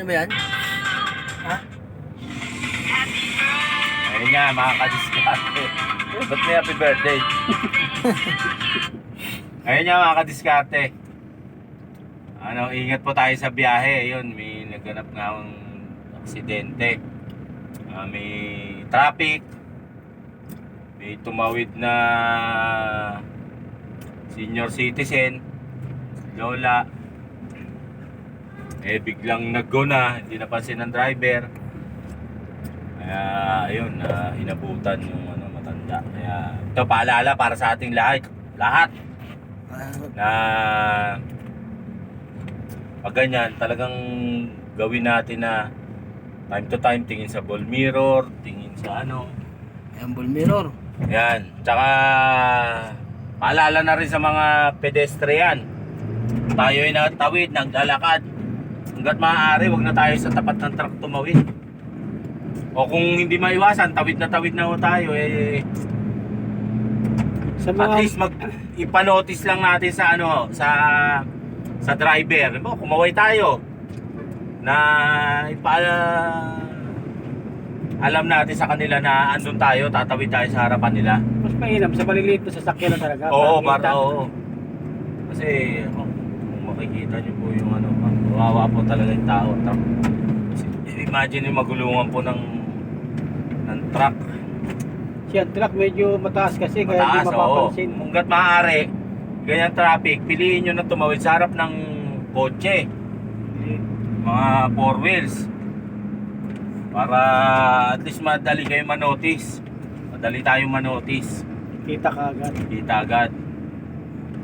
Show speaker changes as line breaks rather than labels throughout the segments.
Ano ba yan? Ha?
Ayun nga, mga kadiskarte. Ba't may happy birthday? Ayun nga, mga kadiskarte. Ano, ingat po tayo sa biyahe. Ayun, may naganap nga ang aksidente. Ah, may traffic. May tumawid na senior citizen. Lola. Eh, biglang nag-go na. Hindi napansin ng driver. Kaya ayun, uh, hinabutan yung ano, matanda. Kaya ito paalala para sa ating lahat, lahat
Ah,
na pag ganyan, talagang gawin natin na time to time tingin sa ball mirror, tingin sa ano.
Ayan, ball mirror.
Yan. Tsaka paalala na rin sa mga pedestrian. Tayo ay natawid, naglalakad. Hanggat maaari, wag na tayo sa tapat ng truck tumawid. O kung hindi maiwasan, tawid na tawid na tayo eh
Sa
At
mga
least mag ipanotice lang natin sa ano sa sa driver. Mo, kumaway tayo na ipa alam natin sa kanila na andun tayo, tatawid tayo sa harapan nila.
mas mainam sa maliliit na sasakyan na talaga.
Oo,
para
oo. Kasi oh, makikita niyo po yung ano, kawawa po talaga yung tao. Truck. Imagine yung magulungan po ng ng truck.
Siya, truck medyo mataas kasi kaya
Mataas,
hindi
oo.
mapapansin.
Hanggat maaari, ganyan traffic, piliin nyo na tumawid sa harap ng kotse. Mga four wheels. Para at least madali kayo manotice. Madali tayong manotice.
Kita ka agad.
Kita agad.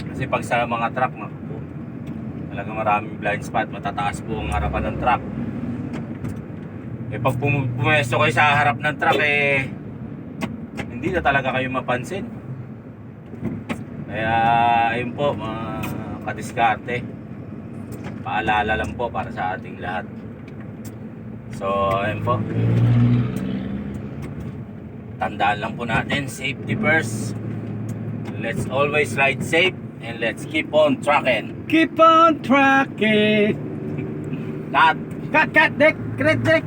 Kasi pag sa mga truck, talaga maraming blind spot. Matataas po ang harapan ng truck. Eh pag pum- pumwesto kayo sa harap ng truck, eh, hindi na talaga kayo mapansin. Kaya, ayun po, mga kadiskarte. Paalala lang po para sa ating lahat. So, ayun po. Tandaan lang po natin, safety first. Let's always ride safe and let's keep on trucking.
Keep on tracking.
Cut!
Cut, cut, Dick! Correct, Dick!